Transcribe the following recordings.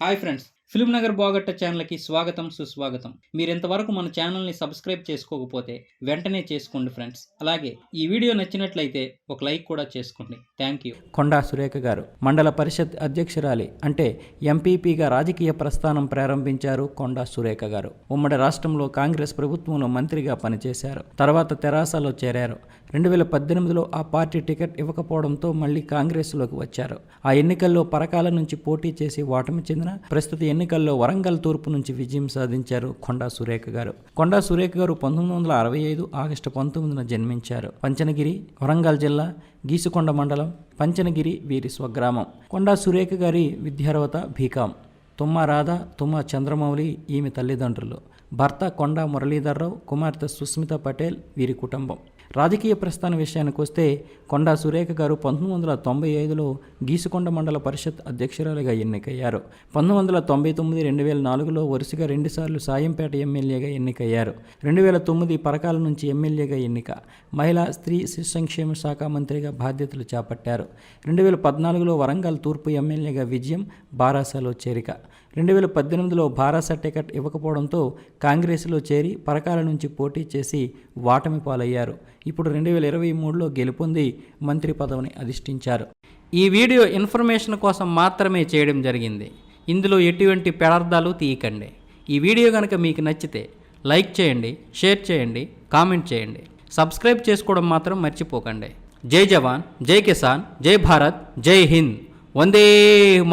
Hi friends film Nagar బాగట్ట ఛానల్కి స్వాగతం సుస్వాగతం. మీరు ఇంతవరకు మన ఛానల్ని సబ్స్క్రైబ్ చేసుకోకపోతే వెంటనే చేసుకోండి ఫ్రెండ్స్. అలాగే ఈ వీడియో నచ్చినట్లయితే ఒక లైక్ కూడా చేసుకోండి. Thank you. కొండా సురేఖ గారు మండల పరిషత్ అధ్యక్షురాలి అంటే ఎంపీపీగా రాజకీయ ప్రస్థానం ప్రారంభించారు కొండా సురేఖ గారు. ఉమ్మడి రాష్ట్రంలో కాంగ్రెస్ ప్రభుత్వంలో మంత్రిగా పనిచేశారు. తర్వాత తెరాసలో చేరారు. రెండు వేల పద్దెనిమిదిలో ఆ పార్టీ టికెట్ ఇవ్వకపోవడంతో మళ్ళీ కాంగ్రెస్లోకి వచ్చారు. ఆ ఎన్నికల్లో పరకాల నుంచి పోటీ చేసి ఓటమి చెందిన ప్రస్తుత ఎన్నికల్లో వరంగల్ తూర్పు నుంచి విజయం సాధించారు కొండా సురేఖ గారు. కొండా సురేఖ గారు పంతొమ్మిది వందల అరవై ఐదు ఆగస్టు పంతొమ్మిదిన జన్మించారు. పంచనగిరి వరంగల్ జిల్లా గీసుకొండ మండలం పంచనగిరి వీరి స్వగ్రామం. కొండా సురేఖ గారి విద్యార్హత బీకాం. తుమ్మ రాధ తుమ్మ చంద్రమౌళి ఈమె తల్లిదండ్రులు. భర్త కొండా మురళీధర్రావు కుమార్తె సుస్మిత పటేల్ వీరి కుటుంబం. రాజకీయ ప్రస్థాన విషయానికి వస్తే కొండా సురేఖ గారు పంతొమ్మిది వందల తొంభై ఐదులో గీసుకొండ మండల పరిషత్ అధ్యక్షురాలిగా ఎన్నికయ్యారు. పంతొమ్మిది వందల తొంభై తొమ్మిది రెండు వేల నాలుగులో వరుసగా రెండుసార్లు సాయంపేట ఎమ్మెల్యేగా ఎన్నికయ్యారు. రెండు వేల తొమ్మిది పరకాల నుంచి ఎమ్మెల్యేగా ఎన్నిక. మహిళా స్త్రీ శిశు సంక్షేమ శాఖ మంత్రిగా బాధ్యతలు చేపట్టారు. రెండు వేల పద్నాలుగులో వరంగల్ తూర్పు ఎమ్మెల్యేగా విజయం బారాసలో చేరిక. రెండు వేల పద్దెనిమిదిలో భారాస టికెట్ ఇవ్వకపోవడంతో కాంగ్రెస్లో చేరి పరకాల నుంచి పోటీ చేసి వాటమి పాలయ్యారు ఇప్పుడు రెండు వేల ఇరవై మూడులో గెలుపొంది మంత్రి పదవిని అధిష్ఠించారు. ఈ వీడియో ఇన్ఫర్మేషన్ కోసం మాత్రమే చేయడం జరిగింది. ఇందులో ఎటువంటి పెడార్థాలు తీయకండి. ఈ వీడియో కనుక మీకు నచ్చితే లైక్ చేయండి షేర్ చేయండి కామెంట్ చేయండి. సబ్స్క్రైబ్ చేసుకోవడం మాత్రం మర్చిపోకండి. జై జవాన్ జై కిసాన్ జై భారత్ జై హింద్. వందే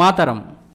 మాతరం.